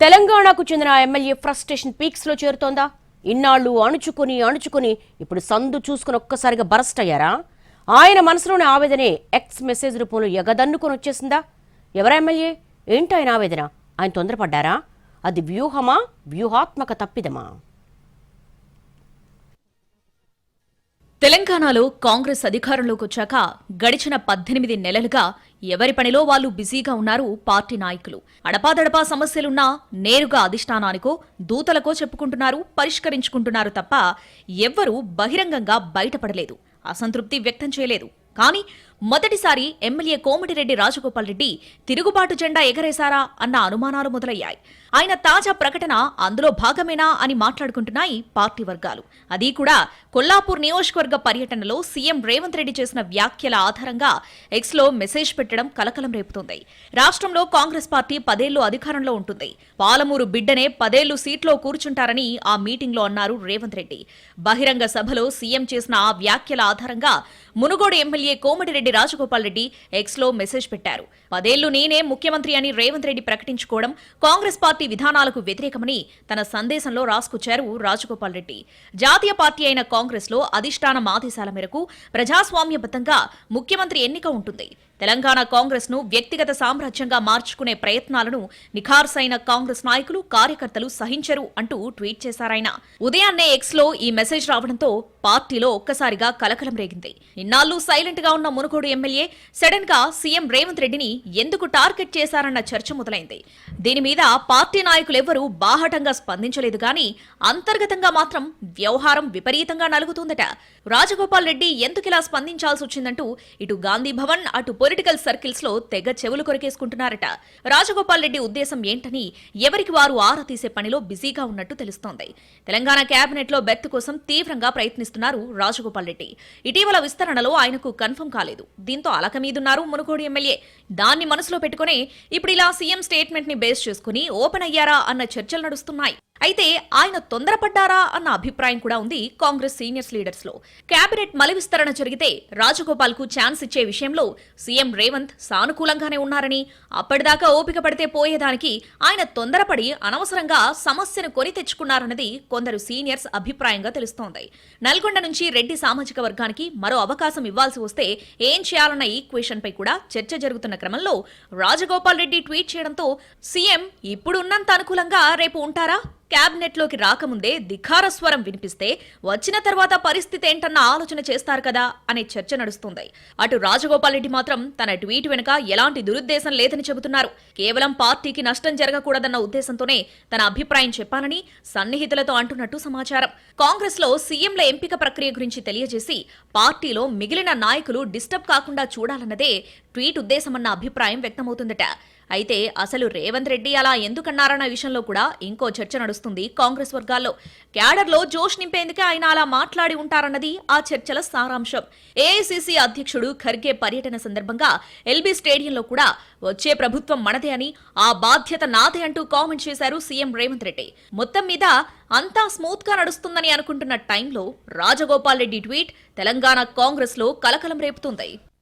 తెలంగాణకు చెందిన MLA frustration పీక్స్లో చేరుతోందా? ఇన్నాళ్ళు అణుచుకుని అణుచుకుని ఇప్పుడు సందు చూసుకుని ఒక్కసారిగా బరస్ట్ అయ్యారా? ఆయన మనసులోని ఆవేదనే ఎక్స్ మెసేజ్ రూపంలో ఎగదన్నుకొని వచ్చేసిందా? ఎవరా ఎమ్మెల్యే? ఏంటి ఆయన ఆవేదన? ఆయన తొందరపడ్డారా? అది వ్యూహమా? వ్యూహాత్మక తప్పిదమా? తెలంగాణలో కాంగ్రెస్ అధికారంలోకి వచ్చాక గడిచిన పద్దెనిమిది నెలలుగా ఎవరి పనిలో వాళ్ళు బిజీగా ఉన్నారు పార్టీ నాయకులు. అడపాదడపా సమస్యలున్నా నేరుగా అధిష్టానానికో దూతలకో చెప్పుకుంటున్నారు పరిష్కరించుకుంటున్నారు తప్ప ఎవ్వరూ బహిరంగంగా బయటపడలేదు. అసంతృప్తి వ్యక్తం చేయలేదు. కానీ మొదటిసారి ఎమ్మెల్యే కోమటిరెడ్డి రాజగోపాల్ రెడ్డి తిరుగుబాటు జెండా ఎగరేశారా అన్న అనుమానాలు మొదలయ్యాయి. ఆయన తాజా ప్రకటన అందులో భాగమేనా అని మాట్లాడుకుంటున్నాయి పార్టీ వర్గాలు. అది కూడా కొల్లాపూర్ నియోజకవర్గ పర్యటనలో సీఎం రేవంత్ రెడ్డి చేసిన వ్యాఖ్యల ఆధారంగా ఎక్స్లో మెసేజ్ పెట్టడం కలకలం రేపుతోంది. రాష్ట్రంలో కాంగ్రెస్ పార్టీ పదేళ్ళు అధికారంలో ఉంటుంది. పాలమూరు బిడ్డనే పదేళ్ళు సీట్లో కూర్చుంటారని ఆ మీటింగ్లో అన్నారు రేవంత్ రెడ్డి. బహిరంగ సభలో సీఎం చేసిన ఆ వ్యాఖ్యల ఆధారంగా మునుగోడు ఎమ్మెల్యే కోమటిరెడ్డి రాజగోపాల్ రెడ్డి ఎక్స్లో మెసేజ్ పెట్టారు. పదేళ్ళు నేనే ముఖ్యమంత్రి అని రేవంత్ రెడ్డి ప్రకటించుకోవడం కాంగ్రెస్ పార్టీ విధానాలకు వ్యతిరేకమని తన సందేశంలో రాసుకొచ్చారు రాజగోపాల్ రెడ్డి. జాతీయ పార్టీ అయిన కాంగ్రెస్లో అధిష్టానం ఆదేశాల మేరకు ప్రజాస్వామ్యబద్ధంగా ముఖ్యమంత్రి ఎన్నిక ఉంటుంది. తెలంగాణ కాంగ్రెస్ను వ్యక్తిగత సామ్రాజ్యంగా మార్చుకునే ప్రయత్నాలను నిఖార్సైన కాంగ్రెస్ నాయకులు కార్యకర్తలు సహించరు అంటూ ట్వీట్ చేశారాయన ఉదయాన్నే ఎక్స్లో ఈ మెసేజ్ రావడంతో పార్టీలో ఒక్కసారిగా కలకలం రేగింది. ఇన్నాళ్ళు సైలెంట్గా ఉన్న మునుగోడు ఎమ్మెల్యే సడన్గా సీఎం రేవంత్ రెడ్డిని ఎందుకు టార్గెట్ చేశారన్న చర్చ మొదలైంది. దీని మీద పార్టీ నాయకులెవ్వరూ బాహటంగా స్పందించలేదు గాని అంతర్గతంగా మాత్రం వ్యవహారం విపరీతంగా నలుగుతుందట. రాజగోపాల్ రెడ్డి ఎందుకిలా స్పందించాల్సి వచ్చిందంటూ ఇటు గాంధీ భవన్ అటు పొలిటికల్ సర్కిల్స్లో తెగ చెవులు కొరికేసుకుంటున్నారట. రాజగోపాల్ రెడ్డి ఉద్దేశం ఏంటని ఎవరికి వారు ఆరా తీసే పనిలో బిజీగా ఉన్నట్టు తెలుస్తోంది. తెలంగాణ కేబినెట్లో బెర్త్ కోసం తీవ్రంగా ప్రయత్నిస్తున్నారు రాజగోపాల్ రెడ్డి. ఇటీవల విస్తరణలో ఆయనకు కన్ఫర్మ్ కాలేదు. దీంతో అలక మీదున్నారు మునుగోడు ఎమ్మెల్యే. దాన్ని మనసులో పెట్టుకుని ఇప్పుడు ఇలా సీఎం స్టేట్మెంట్ని బేస్ చేసుకుని ఓపెన్ అయ్యారా అన్న చర్చలు నడుస్తున్నాయి. అయితే ఆయన తొందరపడ్డారా అన్న అభిప్రాయం కూడా ఉంది కాంగ్రెస్ సీనియర్స్ లీడర్స్లో. కేబినెట్ మలి విస్తరణ జరిగితే రాజగోపాల్కు ఛాన్స్ ఇచ్చే విషయంలో సీఎం రేవంత్ సానుకూలంగానే ఉన్నారని అప్పటిదాకా ఓపిక పడితే పోయేదానికి ఆయన తొందరపడి అనవసరంగా సమస్యను కొని తెచ్చుకున్నారన్నది కొందరు సీనియర్స్ అభిప్రాయంగా తెలుస్తోంది. నల్గొండ నుంచి రెడ్డి సామాజిక వర్గానికి మరో అవకాశం ఇవ్వాల్సి వస్తే ఏం చేయాలన్న ఈక్వేషన్ పై కూడా చర్చ జరుగుతున్న క్రమంలో రాజగోపాల్ రెడ్డి ట్వీట్ చేయడంతో సీఎం ఇప్పుడున్నంత అనుకూలంగా రేపు ఉంటారా? క్యాబినెట్లోకి రాకముందే ధిఖార స్వరం వినిపిస్తే వచ్చిన తర్వాత పరిస్థితి ఏంటన్న ఆలోచన చేస్తారు కదా అనే చర్చ నడుస్తుంది. అటు రాజగోపాల్ రెడ్డి మాత్రం తన ట్వీట్ వెనుక ఎలాంటి దురుద్దేశం లేదని చెబుతున్నారు. కేవలం పార్టీకి నష్టం జరగకూడదన్న ఉద్దేశంతోనే తన అభిప్రాయం చెప్పాలని సన్నిహితులతో అంటున్నట్టు సమాచారం. కాంగ్రెస్లో సీఎంల ఎంపిక ప్రక్రియ గురించి తెలియజేసి పార్టీలో మిగిలిన నాయకులు డిస్టర్బ్ కాకుండా చూడాలన్నదే ట్వీట్ ఉద్దేశమన్న అభిప్రాయం వ్యక్తమవుతుందట. అయితే అసలు రేవంత్ రెడ్డి అలా ఎందుకన్నారన్న విషయంలో కూడా ఇంకో చర్చ నడుస్తుంది కాంగ్రెస్ వర్గాల్లో. క్యాడర్లో జోష్ నింపేందుకే ఆయన అలా మాట్లాడి ఉంటారన్నది ఆ చర్చల సారాంశం. ఏఐసిసి అధ్యక్షుడు ఖర్గే పర్యటన సందర్భంగా ఎల్బీ స్టేడియంలో కూడా వచ్చే ప్రభుత్వం మనదే అని ఆ బాధ్యత నాదే అంటూ కామెంట్ చేశారు సీఎం రేవంత్ రెడ్డి. మొత్తం మీద అంతా స్మూత్గా నడుస్తుందని అనుకుంటున్న టైంలో రాజగోపాల్ రెడ్డి ట్వీట్ తెలంగాణ కాంగ్రెస్లో కలకలం రేపుతుంది.